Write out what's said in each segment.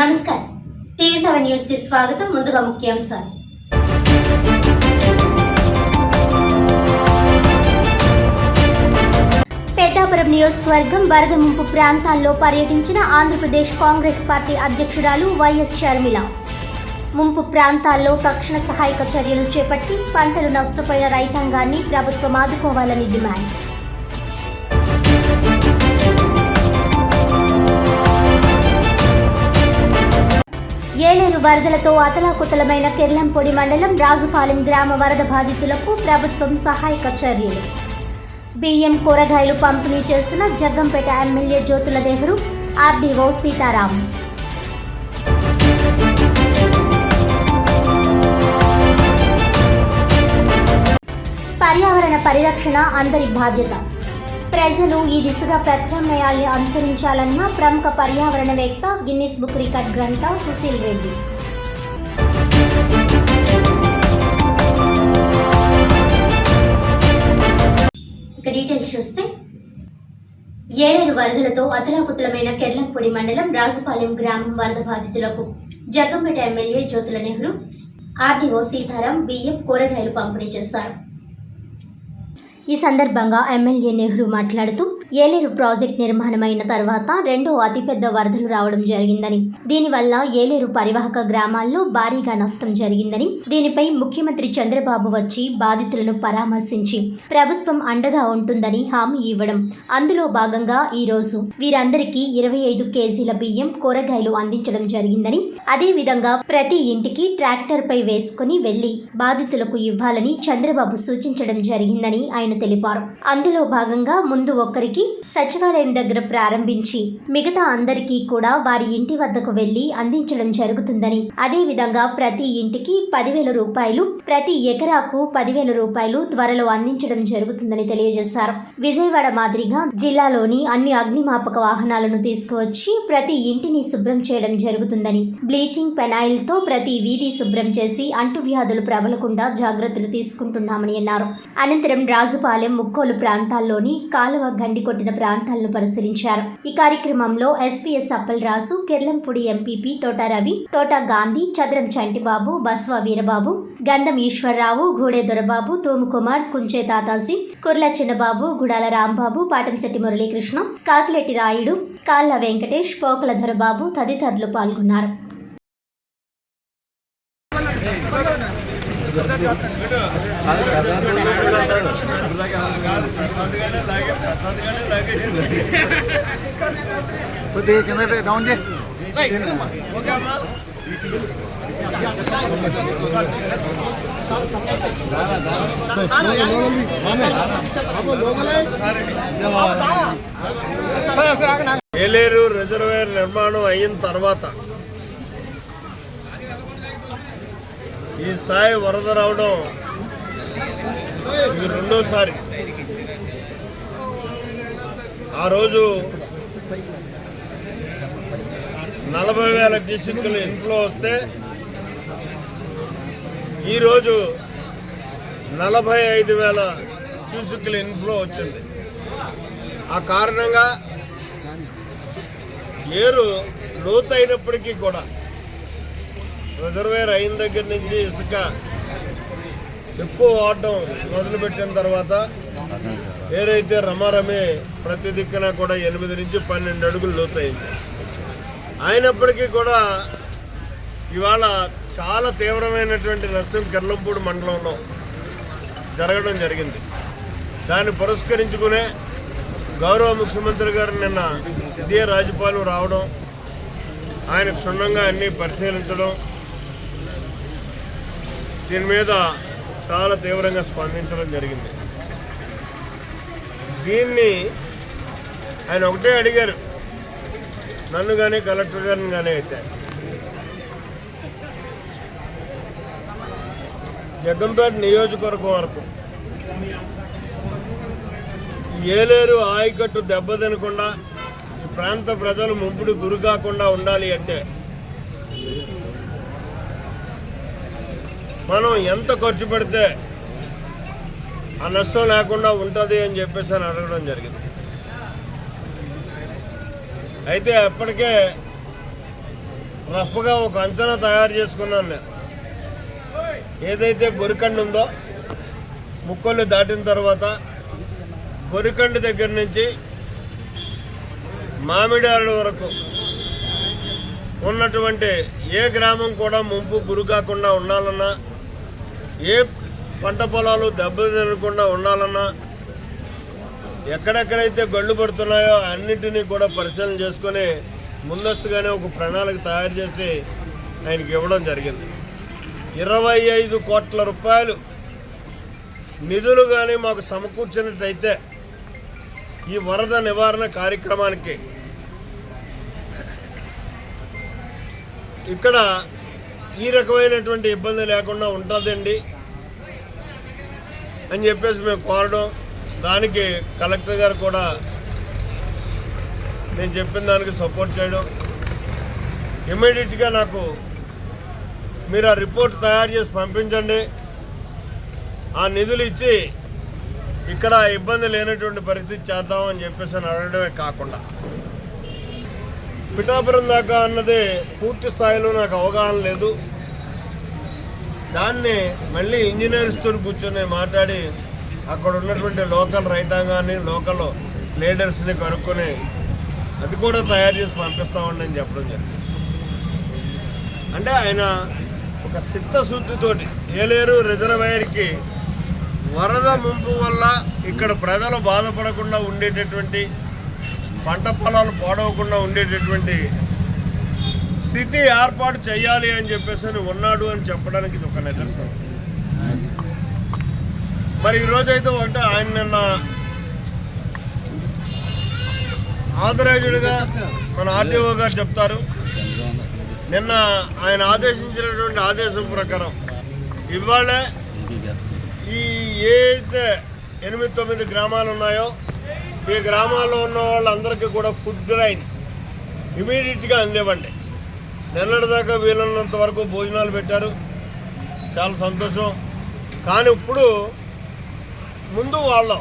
నమస్కారం. TV seven న్యూస్కి స్వాగతం. ముందుగా ముఖ్యాంశాలు. పేటాపురం నియోజకవర్గం వరద ముంపు ప్రాంతాల్లో పర్యటించిన ఆంధ్రప్రదేశ్ కాంగ్రెస్ పార్టీ అధ్యక్షురాలు వైఎస్ షర్మిల. ముంపు ప్రాంతాల్లో తక్షణ సహాయక చర్యలు చేపట్టి పంటలు నష్టపోయిన రైతాంగాన్ని ప్రభుత్వం ఆదుకోవాలని డిమాండ్. ఏలేరు వరదలతో అతలాకుతలమైన కిర్లంపొడి మండలం రాజుపాలెం గ్రామ వరద బాధితులకు ప్రభుత్వం సహాయక చర్యలు. బియ్యం కూరగాయలు పంపిణీ చేసిన జగ్గంపేట ఎమ్మెల్యే జ్యోతుల నెహ్రూ ఆర్డీఓ సీతారాం. పర్యావరణ పరిరక్షణ అందరి బాధ్యత. ప్రజలు ఈ దిశగా ప్రత్యామ్నాయాల్ని అనుసరించాలన్న ప్రముఖ పర్యావరణవేత్త గిన్నిస్ బుక్ రికార్డ్ గ్రంథ సుశీల్ రెడ్డి. ఇక డీటెయిల్స్ చూస్తే ఏలేరు వరదలతో అతలాకుతలమైన కెర్లంపొడి మండలం రాజుపాలెం గ్రామం వరద బాధితులకు జగ్గంపేట ఎమ్మెల్యే జ్యోతుల నెహ్రూ ఆర్డీఓ సీతారాం బియ్యం కూరగాయలు పంపిణీ చేశారు. ఈ సందర్భంగా ఎమ్మెల్యే నెహ్రూ మాట్లాడుతూ ఏలేరు ప్రాజెక్ట్ నిర్మాణమైన తర్వాత రెండో అతిపెద్ద వరదలు రావడం జరిగిందని. దీనివల్ల ఏలేరు పరివాహక గ్రామాల్లో భారీగా నష్టం జరిగిందని దీనిపై ముఖ్యమంత్రి చంద్రబాబు వచ్చి బాధితులను పరామర్శించి ప్రభుత్వం అండగా ఉంటుందని హామీ ఇవ్వడం. అందులో భాగంగా ఈ రోజు వీరందరికీ ఇరవై ఐదు కేజీల బియ్యం కూరగాయలు అందించడం జరిగిందని అదే విధంగా ప్రతి ఇంటికి ట్రాక్టర్పై వేసుకుని వెళ్ళి బాధితులకు ఇవ్వాలని చంద్రబాబు సూచించడం జరిగిందని ఆయన తెలిపారు. అందులో భాగంగా ముందు ఒక్కరికి సచివాలయం దగ్గర ప్రారంభించి మిగతా అందరికీ కూడా వారి ఇంటి వద్దకు వెళ్ళి అందించడం జరుగుతుందని. అదే విధంగా ప్రతి ఇంటికి పదివేల రూపాయలు ప్రతి ఎకరాకు పదివేల రూపాయలు త్వరలో అందించడం జరుగుతుందని తెలియజేశారు. విజయవాడ మాదిరిగా జిల్లాలోని అన్ని అగ్నిమాపక వాహనాలను తీసుకువచ్చి ప్రతి ఇంటిని శుభ్రం చేయడం జరుగుతుందని బ్లీచింగ్ పెనాయిల్తో ప్రతి వీధి శుభ్రం చేసి అంటువ్యాధులు ప్రబలకుండా జాగ్రత్తలు తీసుకుంటున్నామని అన్నారు. అనంతరం రాజుపాలెం ముక్కోలు ప్రాంతాల్లోని కాలువ గండి కొట్టిన ప్రాంతాలను పరిశీలించారు. ఈ కార్యక్రమంలో ఎస్పీఎస్ అప్పల్ రాసు కెర్లంపూడి ఎంపీపీ తోట రవి తోట గాంధీ చదరం చంటిబాబు బస్వ వీరబాబు గంధం ఈశ్వరరావు గూడే దొరబాబు తోముకుమార్ కుంచే తాతాజీ కుర్ల చిన్నబాబు గుడాల రాంబాబు పాటంశెట్టి మురళీకృష్ణ కాకిలెట్టి రాయుడు కాళ్ళ వెంకటేష్ పోకల దొరబాబు తదితరులు పాల్గొన్నారు. కొద్దిగా కింద డౌన్ చేయి ఏలేరు రిజర్వేర్ నిర్మాణం అయిన తర్వాత ఈ స్థాయి వరద రావడం ఇది రెండోసారి. ఆ రోజు నలభై వేల క్యూసిక్లు ఇన్ఫ్లో వస్తే ఈరోజు నలభై ఐదు వేల క్యూసిక్లు ఇన్ఫ్లో వచ్చింది. ఆ కారణంగా ఏరు లోతైనప్పటికీ కూడా రిజర్వేర్ అయిన దగ్గర నుంచి ఇసుక ఎక్కువ ఆడటం మొదలుపెట్టిన తర్వాత ఏదైతే రమారమే ప్రతి దిక్కున కూడా ఎనిమిది నుంచి పన్నెండు అడుగులు లోతైంది. అయినప్పటికీ కూడా ఇవాళ చాలా తీవ్రమైనటువంటి నష్టం కిర్లంపూడి మండలంలో జరగడం జరిగింది. దాన్ని పురస్కరించుకునే గౌరవ ముఖ్యమంత్రి గారు నిన్న ఇదే రాజపాలెం రావడం ఆయన క్షుణ్ణంగా అన్ని పరిశీలించడం దీని మీద చాలా తీవ్రంగా స్పందించడం జరిగింది. దీన్ని ఆయన ఒకటే అడిగారు. నన్ను కానీ కలెక్టర్ గారిని కానీ అయితే. జగ్గంపేట నియోజకవర్గం వరకు. ఏలేరు ఆయకట్టు దెబ్బతినకుండా ప్రాంత ప్రజలు ముంపుడు గురి కాకుండా ఉండాలి అంటే మనం ఎంత ఖర్చు పెడితే ఆ నష్టం లేకుండా ఉంటుంది అని చెప్పేసి అని అడగడం జరిగింది. అయితే అప్పటికే రఫ్గా ఒక అంచనా తయారు చేసుకున్నాను నేను. ఏదైతే గొరికండి ఉందో ముక్కొల్లు దాటిన తర్వాత గొరికండి దగ్గర నుంచి మామిడాడు వరకు ఉన్నటువంటి ఏ గ్రామం కూడా ముంపు గురి కాకుండా ఉండాలన్నా ఏ పంట పొలాలు దెబ్బతినకుండా ఉండాలన్నా ఎక్కడెక్కడైతే గళ్ళు పడుతున్నాయో అన్నిటినీ కూడా పరిశీలన చేసుకొని ముందస్తుగానే ఒక ప్రణాళిక తయారు చేసి ఆయనకి ఇవ్వడం జరిగింది. ఇరవై ఐదు కోట్ల రూపాయలు నిధులు కానీ మాకు సమకూర్చినట్టయితే ఈ వరద నివారణ కార్యక్రమానికి ఇక్కడ ఈ రకమైనటువంటి ఇబ్బంది లేకుండా ఉంటుందండి. అని చెప్పేసి మేము కోరడం. దానికి కలెక్టర్ గారు కూడా నేను చెప్పిన దానికి సపోర్ట్ చేయడం. ఇమ్మీడియట్గా నాకు మీరు ఆ రిపోర్ట్ తయారు చేసి పంపించండి. ఆ నిధులు ఇచ్చి ఇక్కడ ఇబ్బంది లేనటువంటి పరిస్థితి చేద్దాం అని చెప్పేసి అని అడగడమే కాకుండా. పిఠాపురం దాకా అన్నది పూర్తి స్థాయిలో నాకు అవగాహన లేదు. దాన్ని మళ్ళీ ఇంజనీర్స్తో కూర్చొని మాట్లాడి అక్కడ ఉన్నటువంటి లోకల్ రైతాంగాన్ని లోకల్ లీడర్స్ని కనుక్కొని అది కూడా తయారు చేసి పంపిస్తామని నేను చెప్పడం జరిగింది. అంటే ఆయన ఒక సిద్ధశుద్ధితోటి ఏలేరు రిజర్వాయర్కి వరద ముంపు వల్ల ఇక్కడ ప్రజలు బాధపడకుండా ఉండేటటువంటి పంట పొలాలు పాడవకుండా ఉండేటటువంటి స్థితి ఏర్పాటు చేయాలి అని చెప్పేసి అని ఉన్నాడు అని చెప్పడానికి ఇది ఒక నిదర్శనం. మరి ఈరోజైతే రోజైతే ఒకటి ఆయన నిన్న ఆథరైజ్డ్గా మన ఆర్టీఓ గారు చెప్తారు. నిన్న ఆయన ఆదేశించినటువంటి ఆదేశం ప్రకారం ఇవాళ ఈ ఏదైతే ఎనిమిది తొమ్మిది గ్రామాలు ఉన్నాయో ఈ గ్రామాల్లో ఉన్న వాళ్ళందరికీ కూడా ఫుడ్ గ్రైన్స్ ఇమీడియట్గా అందివ్వండి. దాకా వీలైనంత వరకు భోజనాలు పెట్టారు. చాలా సంతోషం. కానీ ఇప్పుడు ముందు వాళ్ళు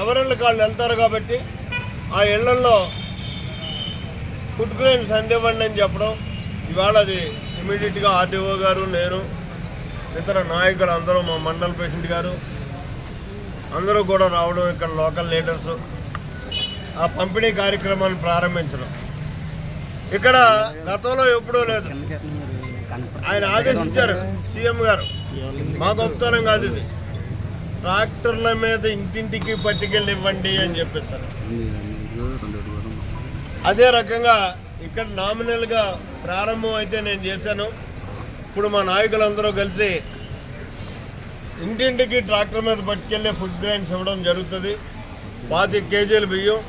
ఎవరిళ్ళకి వాళ్ళు వెళ్తారు కాబట్టి ఆ ఇళ్ళలో ఫుడ్ గ్రైన్స్ అని చెప్పడం. ఇవాళ అది ఇమీడియట్గా ఆర్డీఓ గారు నేను ఇతర నాయకులు అందరూ మా మండల ప్రెసిడెంట్ గారు అందరూ కూడా రావడం ఇక్కడ లోకల్ లీడర్స్. ఆ పంపిణీ కార్యక్రమాన్ని ప్రారంభించడం. ఇక్కడ గతంలో ఎప్పుడూ లేదు. ఆయన ఆదేశించారు సీఎం గారు. మా గొప్పతనం కాదు ఇది. ట్రాక్టర్ల మీద ఇంటింటికి పట్టుకెళ్ళి ఇవ్వండి అని చెప్పేసారు అదే రకంగా ఇక్కడ నామినల్గా ప్రారంభం అయితే నేను చేశాను. ఇప్పుడు మా నాయకులందరూ కలిసి ఇంటింటికి ట్రాక్టర్ మీద పట్టుకెళ్ళే ఫుడ్ గ్రైన్స్ ఇవ్వడం జరుగుతుంది. పాతి కేజీలు బియ్యం.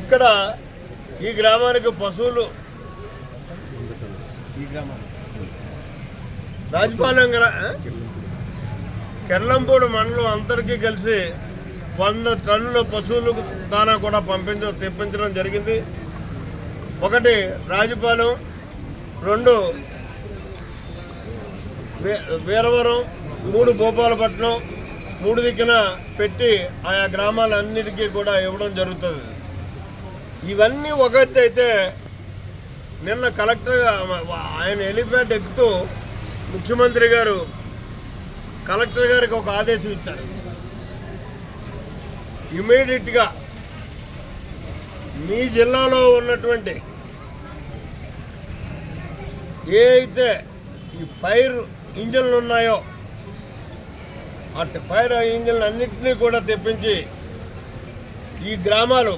ఇక్కడ ఈ గ్రామానికి పశువులు. రాజపాలెం? కెర్లంపూడి మండలం అందరికీ కలిసి వంద టన్నుల పశువులు దానా కూడా పంపించ తెప్పించడం జరిగింది. ఒకటి రాజపాలెం రెండు వీరవరం మూడు భూపాలపట్నం మూడు దిక్కున పెట్టి ఆయా గ్రామాలన్నిటికీ కూడా ఇవ్వడం జరుగుతుంది. ఇవన్నీ ఒక అయితే నిన్న కలెక్టర్ ఆయన హెలిప్యాడ్ ఎక్కుతూ ముఖ్యమంత్రి గారు కలెక్టర్ గారికి ఒక ఆదేశం ఇచ్చారు. ఇమీడియట్గా మీ జిల్లాలో ఉన్నటువంటి ఏ అయితే ఈ ఫైర్ ఇంజన్లు ఉన్నాయో అటు ఫైర్ ఇంజన్లు అన్నింటినీ కూడా తెప్పించి ఈ గ్రామాలు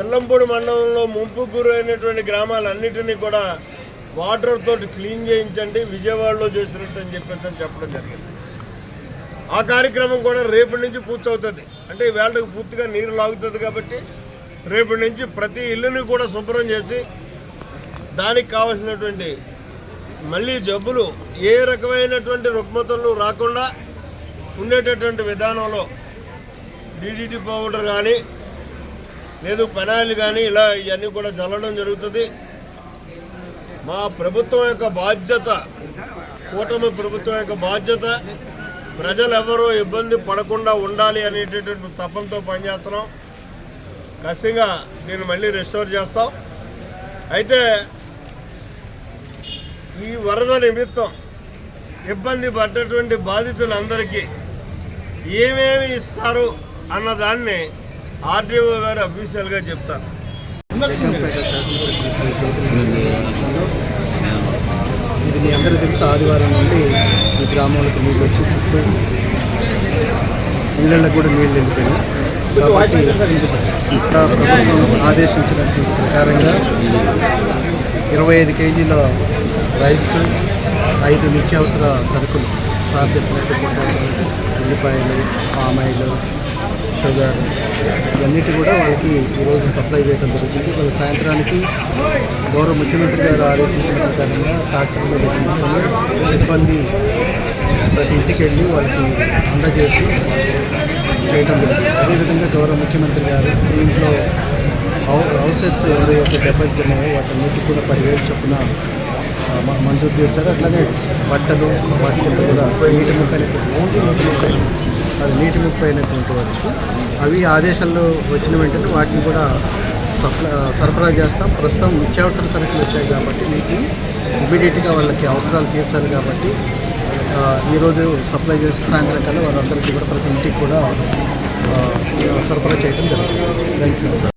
పిల్లంపూడి మండలంలో ముంపు గురైనటువంటి గ్రామాలన్నిటినీ కూడా వాటర్ తోటి క్లీన్ చేయించండి విజయవాడలో చేసినట్టు అని చెప్పేసి చెప్పడం జరిగింది. ఆ కార్యక్రమం కూడా రేపటి నుంచి పూర్తవుతుంది. అంటే వేళకు పూర్తిగా నీరు లాగుతుంది కాబట్టి రేపటి నుంచి ప్రతి ఇల్లుని కూడా శుభ్రం చేసి దానికి కావాల్సినటువంటి మళ్ళీ జబ్బులు ఏ రకమైనటువంటి రుగ్మతలు రాకుండా ఉండేటటువంటి విధానంలో డీడీటీ పౌడర్ కానీ లేదు పెనాయిల్ కానీ ఇలా ఇవన్నీ కూడా చల్లడం జరుగుతుంది. మా ప్రభుత్వం యొక్క బాధ్యత కూటమి ప్రభుత్వం యొక్క బాధ్యత ప్రజలెవరూ ఇబ్బంది పడకుండా ఉండాలి అనేటటువంటి తపంతో పనిచేస్తున్నాం. ఖచ్చితంగా దీన్ని మళ్ళీ రెస్టోర్ చేస్తాం. అయితే ఈ వరద నిమిత్తం ఇబ్బంది పడ్డటువంటి బాధితులందరికీ ఏమేమి ఇస్తారు అన్నదాన్ని ఆర్డీఓ గారు అఫీషియల్గా చెప్తారు. ఇది మీ అందరూ తెలుసు ఆదివారం నుండి ఈ గ్రామాలకు నీళ్ళు వచ్చి చుట్టూ ఇళ్ళకు కూడా నీళ్ళు వెళ్ళిపోయినాయి కాబట్టి ఇక్కడ ప్రభుత్వం ఆదేశించినటువంటి ప్రకారంగా ఇరవై ఐదు కేజీల రైస్ ఐదు నిత్యావసర సరుకులు సార్ ఉల్లిపాయలు పామాయిలు షుగర్ ఇవన్నిటి కూడా వాళ్ళకి ఈరోజు సప్లై చేయడం జరుగుతుంది. వాళ్ళ సాయంత్రానికి గౌరవ ముఖ్యమంత్రి గారు ఆదేశించిన ప్రకారంగా ట్రాక్టర్లో తీసుకొని సిబ్బంది ప్రతి ఇంటికి వెళ్ళి వాళ్ళకి అందజేసి చేయడం జరుగుతుంది అదేవిధంగా గౌరవ ముఖ్యమంత్రి గారు దీంట్లో హౌ- హౌసెస్ ఎవరైతే డెపాజిట్ ఉన్నాయో వాటన్నిటికి కూడా పదివేలు చొప్పున మంజూరు చేశారు. అట్లానే బట్టలు వాటి కింద కూడా నీటి ముప్పై ఓన్లీ నీటి ముప్పై అది నీటి ముప్పై అయినటువంటి వరకు అవి ఆదేశాల్లో వచ్చిన వెంటనే వాటిని కూడా సప్లై సరఫరా చేస్తాం. ప్రస్తుతం నిత్యావసర సరుకులు వచ్చాయి కాబట్టి వీటిని ఇమీడియట్గా వాళ్ళకి అవసరాలు తీర్చాలి కాబట్టి ఈరోజు సప్లై చేసి సాయంత్రం కల్లా వాళ్ళందరికీ కూడా ప్రతి ఇంటికి కూడా సరఫరా చేయడం జరుగుతుంది. Thank you